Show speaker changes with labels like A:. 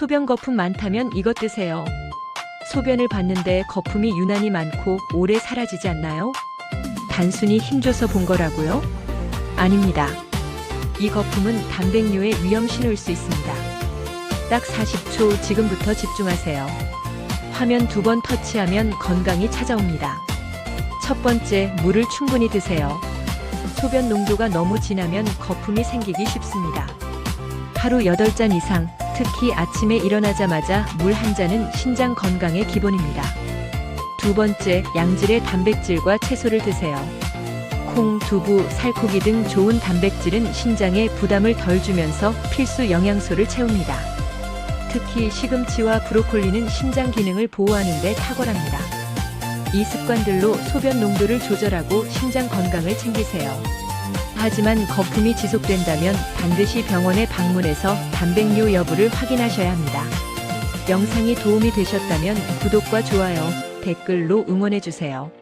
A: 소변 거품 많다면 이것 드세요. 소변을 봤는데 거품이 유난히 많고 오래 사라지지 않나요? 단순히 힘줘서 본 거라고요? 아닙니다. 이 거품은 단백뇨의 위험 신호일 수 있습니다. 딱 40초 지금부터 집중하세요. 화면 두 번 터치하면 건강이 찾아옵니다. 첫 번째, 물을 충분히 드세요. 소변 농도가 너무 진하면 거품이 생기기 쉽습니다. 하루 8잔 이상, 특히 아침에 일어나자마자 물 한 잔은 신장 건강의 기본입니다. 두 번째, 양질의 단백질과 채소를 드세요. 콩, 두부, 살코기 등 좋은 단백질은 신장에 부담을 덜 주면서 필수 영양소를 채웁니다. 특히 시금치와 브로콜리는 신장 기능을 보호하는 데 탁월합니다. 이 습관들로 소변 농도를 조절하고 신장 건강을 챙기세요. 하지만 거품이 지속된다면 반드시 병원에 방문해서 단백뇨 여부를 확인하셔야 합니다. 영상이 도움이 되셨다면 구독과 좋아요, 댓글로 응원해주세요.